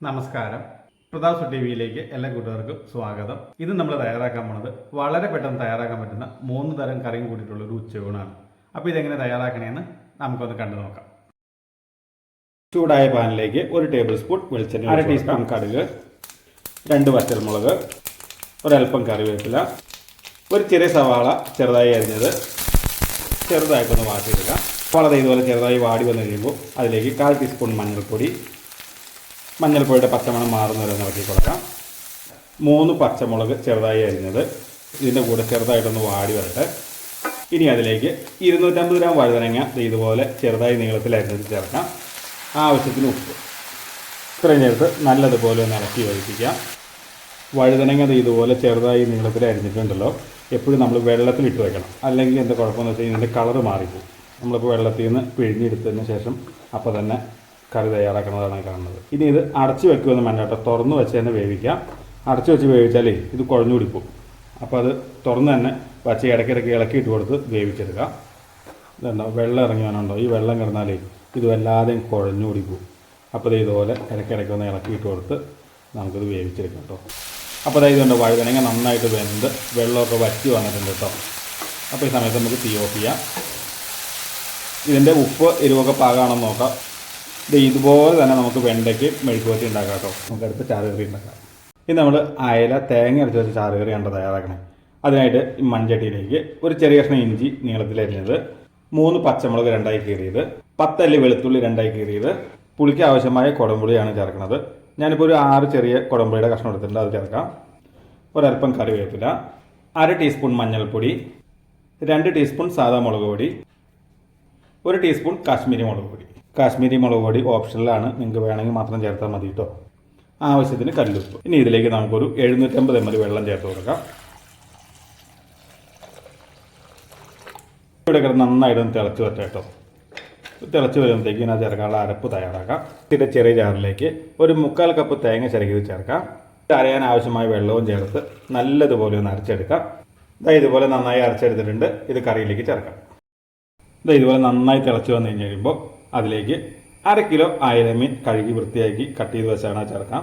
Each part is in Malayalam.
നമസ്കാരം. പ്രതാപ് ടി വിയിലേക്ക് എല്ലാ കൂട്ടുകാർക്കും സ്വാഗതം. ഇത് നമ്മൾ തയ്യാറാക്കാൻ പോണത് വളരെ പെട്ടെന്ന് തയ്യാറാക്കാൻ പറ്റുന്ന മൂന്ന് തരം കറിയും കൂടിയിട്ടുള്ള ഒരു ഉച്ചയൂണാണ്. അപ്പോൾ ഇതെങ്ങനെ തയ്യാറാക്കണമെന്ന് നമുക്കൊന്ന് കണ്ടു നോക്കാം. ചൂടായ പാനിലേക്ക് ഒരു ടേബിൾ സ്പൂൺ വെളിച്ചെണ്ണ അര ടീസ്പൂൺ കടുക് രണ്ട് വറ്റൽമുളക് ഒരൽപ്പം കറിവേപ്പില ഒരു ചെറിയ സവാള ചെറുതായി അരിഞ്ഞത് ചെറുതായിട്ടൊന്ന് വാട്ടിയെടുക്കാം. വളരെ ഇതുപോലെ ചെറുതായി വാടി വന്നു കഴിയുമ്പോൾ അതിലേക്ക് കാൽ ടീസ്പൂൺ മഞ്ഞൾപ്പൊടി മഞ്ഞൾപ്പൊടിയുടെ പച്ചമണം മാറുന്നവരെ നോക്കി കൊടുക്കാം. മൂന്ന് പച്ചമുളക് ചെറുതായി അരിഞ്ഞത്. ഇതിന്റെ കൂടെ ചെറുതായിട്ടൊന്ന് വാടി വരട്ടെ. ഇനി അതിലേക്ക് ഇരുന്നൂറ്റമ്പത് ഗ്രാം വഴുതനങ്ങ. ഇതുപോലെ ചെറുതായി നീളത്തിൽ അരിഞ്ഞത് ചേർക്കാം. ആവശ്യത്തിന് ഉപ്പ്. ഇത്രയും ചേർത്ത് നല്ലതുപോലെ ഒന്ന് ഇളക്കി യോജിപ്പിക്കാം വഴുതനങ്ങ ഇതുപോലെ ചെറുതായി നീളത്തിൽ അരിഞ്ഞിട്ടുണ്ടല്ലോ. എപ്പോഴും നമ്മൾ വെള്ളത്തിൽ ഇട്ട് വെക്കണം. അല്ലെങ്കിൽ എന്താ കുഴപ്പമെന്ന് വെച്ച് കഴിഞ്ഞാൽ കളറ് മാറിപ്പോകും നമ്മളിപ്പോൾ വെള്ളത്തിൽ നിന്ന് പിഴിഞ്ഞെടുത്തതിന് ശേഷം അപ്പോൾ തന്നെ കറി തയ്യാറാക്കുന്നതാണ് കാണുന്നത്. ഇനി ഇത് അടച്ചു വെക്കുമെന്ന് വേണ്ട കേട്ടോ. തുറന്ന് വെച്ച് തന്നെ വേവിക്കാം. അടച്ചു വെച്ച് വേവിച്ചാലേ ഇത് കുഴഞ്ഞു പിടിക്കും. അപ്പോൾ അത് തുറന്ന് തന്നെ വച്ച് ഇടയ്ക്കിടയ്ക്ക് ഇളക്കിയിട്ട് കൊടുത്ത് വേവിച്ചെടുക്കാം. ഇതുണ്ടോ വെള്ളം ഇറങ്ങി വേണമുണ്ടോ ഈ വെള്ളം കിടന്നാലേ ഇത് വല്ലാതെയും കുഴഞ്ഞു പിടിക്കും. അപ്പോൾ ഇത് ഇതുപോലെ ഇടയ്ക്കിടയ്ക്ക് ഒന്ന് ഇളക്കിയിട്ട് കൊടുത്ത് നമുക്കിത് വേവിച്ചെടുക്കാം കേട്ടോ. അപ്പോൾ അതായത് കൊണ്ട് വഴുതനങ്ങ നന്നായിട്ട് വെന്ത് വെള്ളമൊക്കെ വറ്റി വന്നിട്ടുണ്ട് കേട്ടോ. അപ്പോൾ ഈ സമയത്ത് നമുക്ക് തീ ഓഫ് ചെയ്യാം. ഇതിന്റെ ഉപ്പ് എരിവൊക്കെ പാകമാണെന്ന് നോക്കാം. ഇത് ഇതുപോലെ തന്നെ നമുക്ക് വെണ്ടയ്ക്ക് മെഴുക്കുവരട്ടി ഉണ്ടാക്കാം കേട്ടോ. നമുക്ക് അടുത്ത് ചാറുകറി ഉണ്ടാക്കാം. ഇത് നമ്മൾ അയല തേങ്ങ അരച്ച് വെച്ച ചാറുകറിയാണ് തയ്യാറാക്കണേ? അതിനായിട്ട് മൺചട്ടിയിലേക്ക് ഒരു ചെറിയ കഷ്ണം ഇഞ്ചി നീളത്തിലരിഞ്ഞത് മൂന്ന് പച്ചമുളക് രണ്ടായി കീറിയത് പത്തല്ലി വെളുത്തുള്ളി രണ്ടായി കീറിയത് പുളിക്ക് ആവശ്യമായ കുടംപുളിയാണ് ചേർക്കുന്നത്. ഞാനിപ്പോൾ ഒരു ആറ് ചെറിയ കുടംപുളിയുടെ കഷ്ണം എടുത്തിട്ടുണ്ട് അത് ചേർക്കാം. ഒരൽപ്പം കറിവേപ്പില അര ടീസ്പൂൺ മഞ്ഞൾപ്പൊടി രണ്ട് ടീസ്പൂൺ സാധാ മുളക് പൊടി ഒരു ടീസ്പൂൺ കാശ്മീരി മുളക് പൊടി. കാശ്മീരി മുളക് പൊടി ഓപ്ഷനിലാണ് നിങ്ങൾക്ക് വേണമെങ്കിൽ മാത്രം ചേർത്താൽ മതി കേട്ടോ ആവശ്യത്തിന് കല്ലുപ്പ്. ഇനി ഇതിലേക്ക് നമുക്കൊരു എഴുന്നൂറ്റമ്പത് എം എൽ വെള്ളം ചേർത്ത് കൊടുക്കാം. ഇവിടെ കിടന്ന് നന്നായിട്ടൊന്ന് തിളച്ച് വരട്ടെ കേട്ടോ തിളച്ച് വരുമ്പോഴത്തേക്ക് ഇതിനകത്ത് ചേർക്കാനുള്ള അരപ്പ് തയ്യാറാക്കാം. ഇതിന്റെ ചെറിയ ജാറിലേക്ക് ഒരു മുക്കാൽ കപ്പ് തേങ്ങ ചിരകിയത് ചേർക്കാം. അരയാൻ ആവശ്യമായ വെള്ളവും ചേർത്ത് നല്ലതുപോലെ ഒന്ന് അരച്ചെടുക്കാം. ഇതാ ഇതുപോലെ നന്നായി അരച്ചെടുത്തിട്ടുണ്ട്. ഇത് കറിയിലേക്ക് ചേർക്കാം. ഇതാ ഇതുപോലെ നന്നായി തിളച്ച് വന്നു കഴിഞ്ഞ് കഴിയുമ്പോൾ അതിലേക്ക് അര കിലോ അയലമീൻ കഴുകി വൃത്തിയാക്കി കട്ട് ചെയ്ത് വെച്ചാണ് ചേർക്കാം.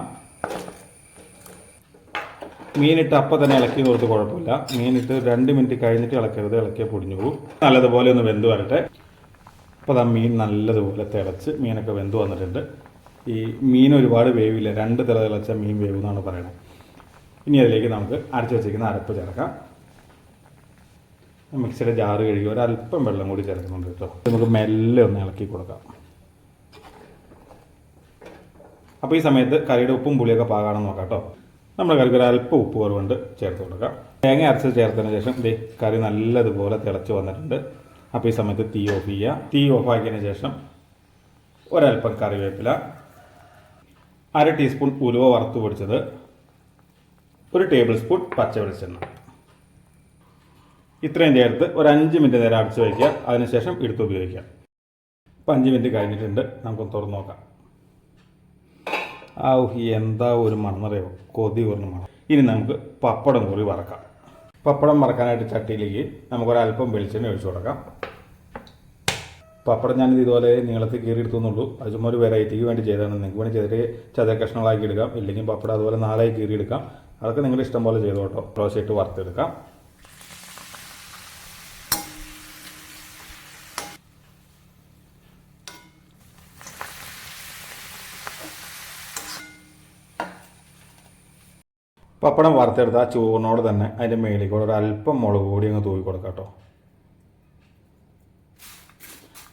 മീനിട്ട് അപ്പം തന്നെ ഇളക്കി കൊടുത്ത് കുഴപ്പമില്ല. മീനിട്ട് രണ്ട് മിനിറ്റ് കഴിഞ്ഞിട്ട് ഇളക്കരുത്. ഇളക്കിയാൽ പൊടിഞ്ഞു പോകും. നല്ലതുപോലെ ഒന്ന് വെന്ത് വരട്ടെ. അപ്പോൾ ആ മീൻ നല്ലതുപോലെ തിളച്ച് മീനൊക്കെ വെന്ത് വന്നിട്ടുണ്ട്. ഈ മീൻ ഒരുപാട് വേവില്ല. രണ്ട് തിള തിളച്ച മീൻ വേവെന്നാണ് പറയുന്നത്. ഇനി അതിലേക്ക് നമുക്ക് അരച്ച് വെച്ചിരിക്കുന്ന അരപ്പ് ചേർക്കാം. മിക്സിയുടെ ജാറ് കഴുകി ഒരല്പം വെള്ളം കൂടി ചേർക്കുന്നുണ്ട് കേട്ടോ. നമുക്ക് മെല്ലെ ഒന്ന് ഇളക്കി കൊടുക്കാം. അപ്പോൾ ഈ സമയത്ത് കറിയുടെ ഉപ്പും പുളിയൊക്കെ പാകാണെന്ന് നോക്കാം കേട്ടോ. നമ്മുടെ കറിക്ക് ഒരു അല്പം ഉപ്പ് കുറവുണ്ട് ചേർത്ത് കൊടുക്കാം. തേങ്ങ അരച്ച് ചേർത്തതിന് ശേഷം ദേ കറി നല്ലതുപോലെ തിളച്ച് വന്നിട്ടുണ്ട്. അപ്പോൾ ഈ സമയത്ത് തീ ഓഫ് ചെയ്യുക തീ ഓഫ് ആക്കിയതിന് ശേഷം ഒരല്പം കറിവേപ്പില അര ടീസ്പൂൺ ഉലുവ വറുത്ത് പൊടിച്ചത് ഒരു ടേബിൾ സ്പൂൺ പച്ച വെളിച്ചെണ്ണ ഇത്രയും ചേർത്ത് ഒരു അഞ്ച് മിനിറ്റ് നേരം അടച്ചു വയ്ക്കുക. അതിനുശേഷം എടുത്ത് ഉപയോഗിക്കാം ഇപ്പം അഞ്ച് മിനിറ്റ് കഴിഞ്ഞിട്ടുണ്ട്. നമുക്കൊന്ന് തുറന്നു നോക്കാം. ആ എന്താ ഒരു മണമറിയോ കൊതി ഒരു മണം. ഇനി നമുക്ക് പപ്പടം കൂടി വറക്കാം. പപ്പടം വറക്കാനായിട്ട് ചട്ടിയിലേക്ക് നമുക്കൊരല്പം വെളിച്ചെണ്ണ ഒഴിച്ചു കൊടുക്കാം. പപ്പടം ഞാനിത് ഇതുപോലെ നീളത്തിൽ കീറി എടുത്തുന്നുള്ളൂ. അത് ചുമ്മാ ഒരു വെറൈറ്റിക്ക് വേണ്ടി ചെയ്തതാണ്. നിങ്ങൾക്ക് വേണ്ടി ചെറിയ ചതയ കഷ്ണങ്ങളാക്കി എടുക്കാം. ഇല്ലെങ്കിൽ പപ്പടം അതുപോലെ നാലായി കീറി എടുക്കാം. അതൊക്കെ നിങ്ങളുടെ ഇഷ്ടം പോലെ ചെയ്തോട്ടോ. പ്രാവശ്യമായിട്ട് വറുത്തെടുക്കാം. പപ്പടം വറുത്തെടുത്ത് ആ ചോറിനോട് തന്നെ അതിന്റെ മേളിൽ കൂടെ ഒരു അല്പം മുളക് പൊടി അങ്ങ് തൂവി കൊടുക്കാം കേട്ടോ.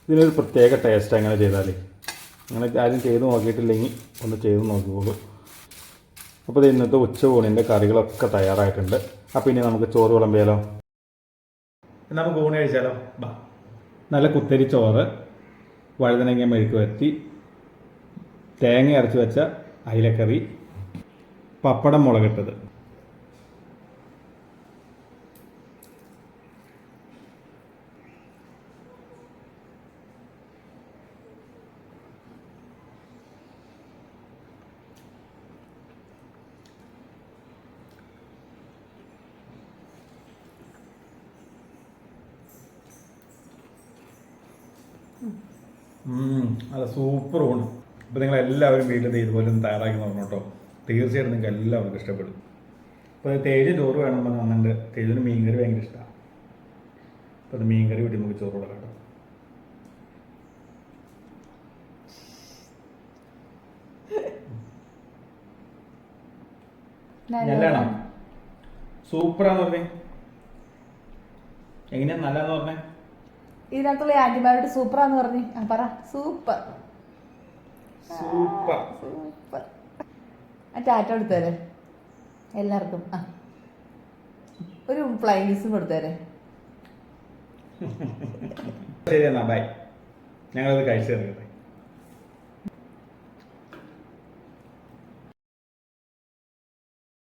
ഇതിനൊരു പ്രത്യേക ടേസ്റ്റ് അങ്ങനെ ചെയ്താലേ. അങ്ങനെ ആരും ചെയ്ത് നോക്കിയിട്ടില്ലെങ്കിൽ ഒന്ന് ചെയ്ത് നോക്കിക്കോളൂ. അപ്പോൾ ഇത് ഇന്നത്തെ ഉച്ചയൂണിന്റെ കറികളൊക്കെ തയ്യാറായിട്ടുണ്ട്. അപ്പോൾ ഇനി നമുക്ക് ചോറ് വിളമ്പിയാലോ? നമുക്ക് ഊണ് കഴിച്ചാലോ? ബാ. നല്ല കുത്തരി ചോറ് വഴുതനങ്ങ മെഴുക്ക് വരുത്തി തേങ്ങ അരച്ച് വെച്ച അയിലക്കറി പപ്പടം മുളകിട്ടത്. അല്ല അപ്പോൾ നിങ്ങൾ എല്ലാവരും വീട്ടിൽ ഇതുപോലെ ഒന്ന് തയ്യാറാക്കി നോക്കണം കേട്ടോ. തീർച്ചയായിട്ടും നിങ്ങൾക്ക് എല്ലാവർക്കും ഇഷ്ടപ്പെടും. അപ്പോൾ തേജ് ചോറ് വേണമെന്ന് വന്നിട്ടുണ്ട്. തേജിന് മീൻകറി ഭയങ്കര ഇഷ്ടമാണ് അപ്പോൾ അത് മീൻകറി കൂട്ടി നമുക്ക് ചോറ് കൊടുക്കാം നല്ലതാണോ? സൂപ്പറാന്ന് പറഞ്ഞേ. എങ്ങനെയാ നല്ലതെന്ന് പറഞ്ഞേ? ഇതിനകത്തുള്ള ആന്റിബയോട്ടിക് സൂപ്പറാന്ന് പറഞ്ഞു. പറ. സൂപ്പർ. സൂപ്പർ. സൂപ്പർ. ആ ടാറ്റ എടുത്തേരെ എല്ലാവർക്കും. ആ. ഒരു ഫ്ലൈനീസും കൊടുത്തേരെ ശരി എന്നാ ബൈ ഞങ്ങളത് കഴിച്ചു തീർക്കട്ടെ.